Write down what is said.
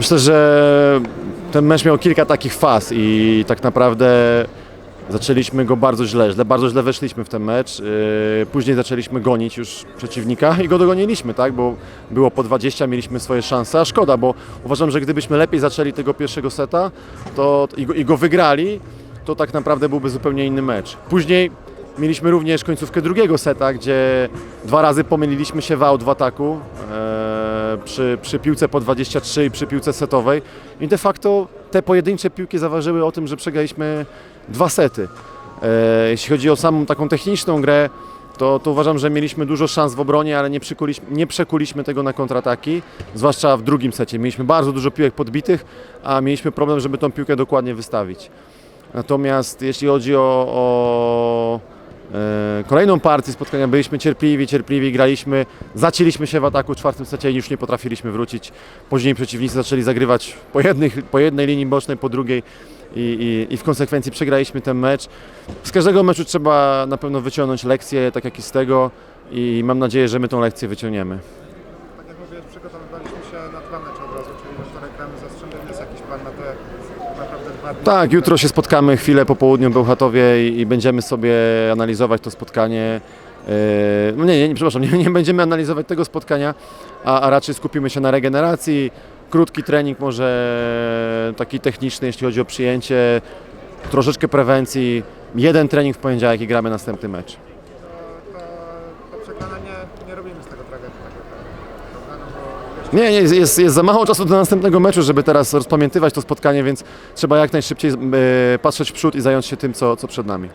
Myślę, że ten mecz miał kilka takich faz i tak naprawdę zaczęliśmy go bardzo źle, źle bardzo źle weszliśmy w ten mecz. Yy, Później zaczęliśmy gonić już przeciwnika i go dogoniliśmy, tak? bo było po 20, mieliśmy swoje szanse, a szkoda, bo uważam, że gdybyśmy lepiej zaczęli tego pierwszego seta to, i, go, i go wygrali, to tak naprawdę byłby zupełnie inny mecz. Później mieliśmy również końcówkę drugiego seta, gdzie dwa razy pomyliliśmy się w aut w ataku e, przy, przy piłce po 23 i przy piłce setowej i de facto te pojedyncze piłki zaważyły o tym, że przegraliśmy dwa sety. E, jeśli chodzi o samą taką techniczną grę, to, to uważam, że mieliśmy dużo szans w obronie, ale nie, przykuliśmy, nie przekuliśmy tego na kontrataki, zwłaszcza w drugim secie. Mieliśmy bardzo dużo piłek podbitych, a mieliśmy problem, żeby tą piłkę dokładnie wystawić. Natomiast jeśli chodzi o, o kolejną partię spotkania, byliśmy cierpliwi, cierpliwi, graliśmy, zacięliśmy się w ataku w czwartym secie i już nie potrafiliśmy wrócić. Później przeciwnicy zaczęli zagrywać po, jednych, po jednej linii bocznej, po drugiej i, i, i w konsekwencji przegraliśmy ten mecz. Z każdego meczu trzeba na pewno wyciągnąć lekcję, tak jak i z tego i mam nadzieję, że my tą lekcję wyciągniemy. Tak jak mówiłeś, przygotowywaliśmy się na dwa mecze od razu, czyli wtorek gramy. Jest jakiś plan na te? Tak, jutro się spotkamy chwilę po południu w Bełchatowie i, i będziemy sobie analizować to spotkanie. Yy, nie, nie, przepraszam, nie, nie będziemy analizować tego spotkania, a, a raczej skupimy się na regeneracji. Krótki trening, może taki techniczny, jeśli chodzi o przyjęcie, troszeczkę prewencji. Jeden trening w poniedziałek i gramy następny mecz. To, to, to przegrana nie, nie robimy z tego tragedii tak naprawdę. Nie, nie jest, jest, jest za mało czasu do następnego meczu, żeby teraz rozpamiętywać to spotkanie, więc trzeba jak najszybciej e, patrzeć w przód i zająć się tym, co, co przed nami.